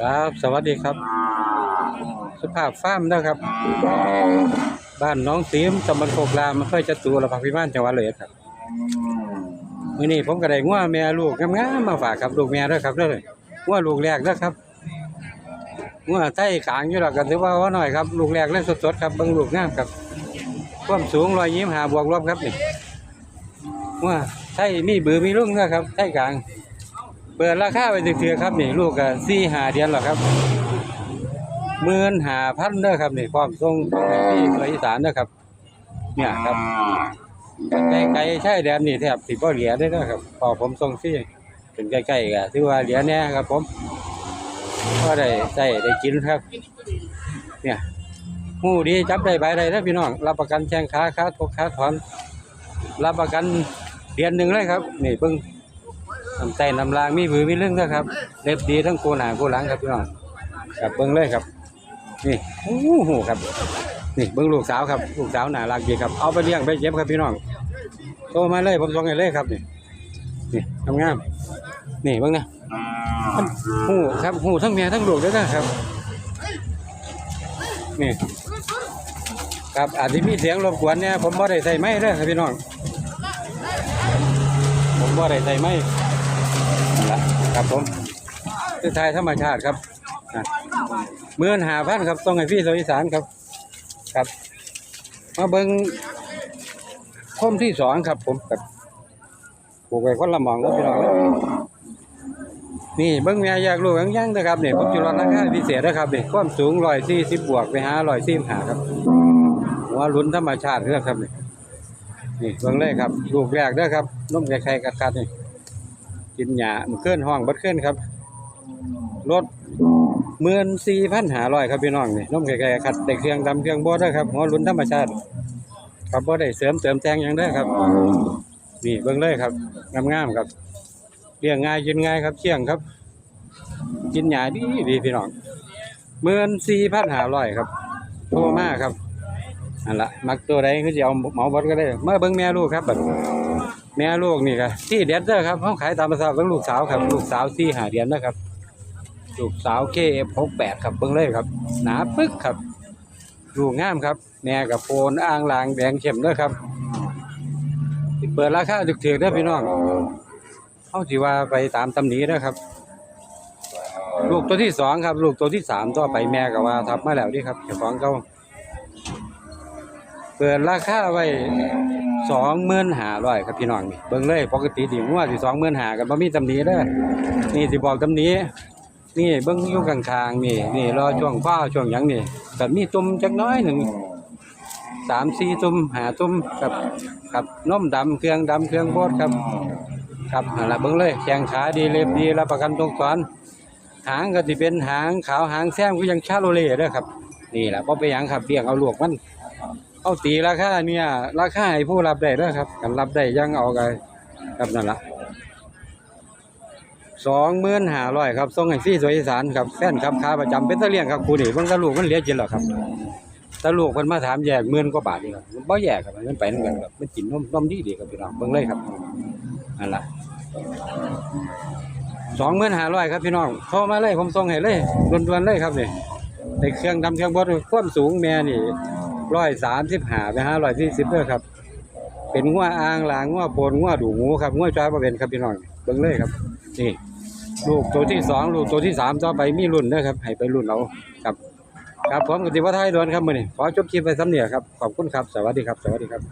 ครับ สวัสดีครับ สุภาพฟาร์มนะครับ บ้านน้องตีมตำบลโคกรามอำเภอจตุรพักษ์พิมานจังหวัดเลยครับมื้อนี้ผมก็ได้งัวแม่ลูกงามๆมาฝากครับลูกแม่ด้อครับด้องัวลูกแรกเด้อครับงัวไทยขางอยู่ดอกก็ถือว่าว่าน้อยครับลูกแรกเลยสดๆครับบิ่งลูกงามครับความสูง125บวกลบครับนี่งัวไทยมีบือมีรุ่งเด้อครับไทยกลาง ปิดราคาไปเถื่อครับนี่ลูกก็4 5เดือนแล้วครับหมื่นหาพันเด้อครับนี่ความทรงของพี่ตัวอีสานเด้อครับ เนี่ยครับไกลไกลๆใช่แดนนี่แทบสิบ่เหลียได้เด้อครับ พอผมทรงที่เป็นใกล้ๆก็ถือว่าเหลียแน่ครับ ผมก็ได้ใส่ได้กินครับ เนี่ยหูดีจับได้ใบได้เด้อพี่น้องรับประกันแข้งขาขาทกขาถอนรับประกันเดือนหนึ่งเลยครับ นี่เบิ่ง น้ำใจน้ำลางมีบือมีเรื่องเด้อครับ เล็บดีทั้งโกหนาโกหลังครับพี่น้องครับเบิ้งเลยครับ นี่โอ้โหครับนี่เบิ้งลูกสาวครับลูกสาวหนารักดีครับเอาไปเลี้ยงไปเย็บครับพี่น้องโตมาเลยผมส่งให้เลยครับนี่นี่ทำงามนี่เบิ้งนะหูครับหูทั้งเมียทั้งลูกด้วยนะครับนี่ครับอาจจะมีเสียงรบกวนเนี่ยผมบ่ได้ใส่ไม้เด้อครับพี่น้องผมบ่ได้ใส่ไม่ ครับผมคือไทยธรรมชาติครับเมื่อนหาพันครับต้องให้พี่สวิสานครับ ครับ มาเบิ้งคมที่สองครับ ผมครับปลูกไว้คนละมองแล้วพี่น้องเอ้ยนี่เบิ้งเมียอยากลูกยังยังนะครับเนี่ยผมจุลราคาพิเศษนะครับเนี่ยความสูงร้อยสี่สิบบวกไปหาร้อยสี่หาครับหัวลุ้นธรรมชาติเรื่องครับเนี่ยนี่เบิ้งเลยครับลูกแรกเด้อครับนมไข่ๆกัดๆนี่ กินหญ้ามันเคลื่อนห้องบัดเคลื่อนครับรถหมื่อนสี่พันหาร้อยครับพี่น้องนี่นมไก่ๆขัดแต่เครื่องดำเครื่องบดด้วยครับหัวลุนธรรมชาติ ครับบ่ได้เสริมเติมแต่งอย่างเด้ครับ นี่เบิ่งเลยครับงามๆครับเลี้ยงง่ายกินง่ายครับเชี่ยงครับ กินหยาดีดีพี่น้องหมื่อนสี่พันหาร้อยครับโทรมาครับนั่นละมักตัวใดคือจะเอาเหมาบดก็ได้เมาเบิ่งแม่ลูกครับแบบ แม่ลูกนี่ครับที่เด็ดเด้อครับเขาขายตามภาษาของลูกสาวครับ ลูกสาวที่หาเดียนนะครับ ลูกสาวเคเอฟหกแปดครับเบิ่งเลยครับ หนาปึ๊กครับดูงามครับแม่กับโฟนอ่างลางแดงเข้มเด้อครับเปิดราคาถึกๆเด้อพี่น้องเขาสิว่าไปตามตำหนีเด้อครับ ลูกตัวที่สองครับ ลูกตัวที่สามต่อไปแม่ก็ว่าทับมาแล้วนี่ครับเจ้าของเขาเปิดราคาไว้ สองหมื่นหาร้อยครับพี่น้องนี่เบิ่งเลยปกติดีงัวสิสองหมื่นหากันบ่มีตำหนีเด้อนี่สิบอกตำหนีนี่เบิ้งอยู่ข้างๆนี่นี่รอช่วงฟ้าช่วงหยังนี่ก็มีตุ่มจักน้อยหนึ่งสามสี่ตุ่มหาตุ่มครับครับนมดำเครื่องดำเครื่องโบดครับ ครับนั่นละเบิ้งเลยแข้งขาดีเล็บดีรับประกันตรงสอนหางก็สิเป็นหางขาวหางแซมก็ยังชาโลเล่เด้อครับ นี่แหละบ่ไปหยังครับเลี้ยงเอาลวกมัน เอาตีราคาเนี่ยราคาให้ผู้รับได้เด้อครับกันรับได้ยังเอากันครับนั่นละสองหมื่นห้าร้อยครับส่งให้ฟรีสวยอีสานครับแฟนครับค้าประจำเป็นตะเลี้ยงครับครูนี่เบิ่งตะลูกมันเหลือกินหรอครับตะลูกเพิ่นมาถามแยกหมื่นกว่าบาทนี่ครับมันบ่แยกครับมันไปนำกันครับมันกินนมนมดีดีครับพี่น้องเบิ่งเลยครับนั่นละสองหมื่นห้าร้อยครับพี่น้องโทรมาเลยผมส่งให้เลยด่วนๆเลยครับนี่ในเครื่องดำเครื่องบดความสูงแม่นี่ ร้อยสามสิบห้าไปห้าร้อยสี่สิบเด้อครับ เป็นง้วอ่างลางง้วโปนง้วดูงูครับง้วจ้อยบ่เป็นครับพี่น้องเบิ้งเลยครับนี่ลูกตัวที่สองลูกตัวที่สามต่อไปมีรุ่นนะครับให้ไปรุ่นเอาครับ ครับพร้อมกติวัฒน์ไทยดวนครับมือนี่ขอจบคลิปไปซ้ำเนียครับขอบคุณครับ สวัสดีครับ สวัสดีครับ